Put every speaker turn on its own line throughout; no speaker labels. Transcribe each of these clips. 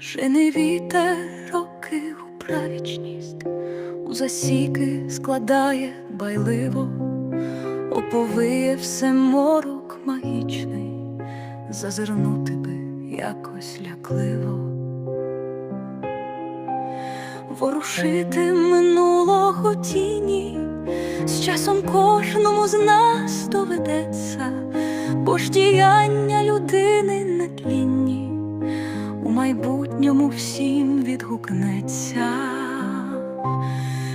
Жени вітер роки у правічність, у засіки складає байливо, оповиє все морок магічний, зазирнути би якось лякливо, ворушити минулого тіні, з часом кожному з нас доведеться, бо ж діяння людини нетлінні. У майбутньому всім відгукнеться,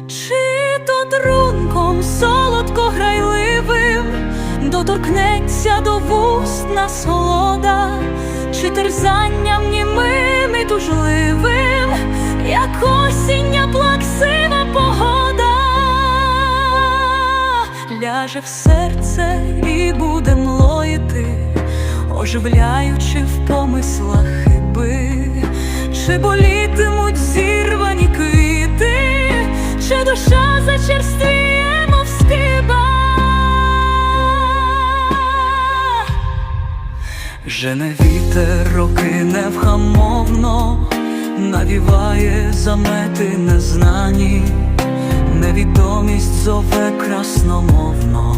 чи то трунком солодко грайливим доторкнеться до вуст насолода, чи терзанням німим і тужливим, як осіння плаксива погода, ляже в серце і буде млоїти оживляючи в помислах хиби, чи болітимуть зірвані квіти, чи душа зачерствіє, мов скиба.
Жене вітер роки невхамовно, навіває замети незнані, невідомість зове красномовно,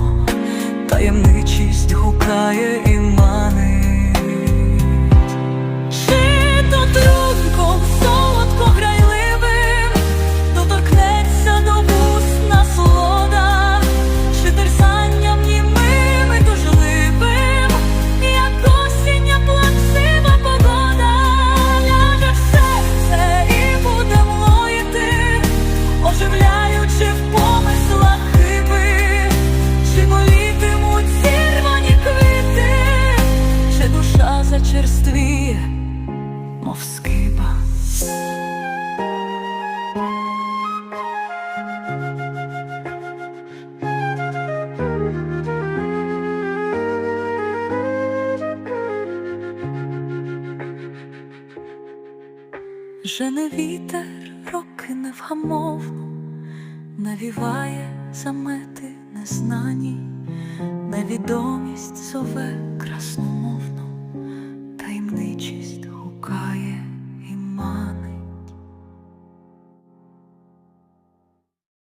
таємничість гукає
душа зачерствіє, мов скиба. Жене вітер роки невгамовно, навіває замети незнані, невідомість зове красномовно,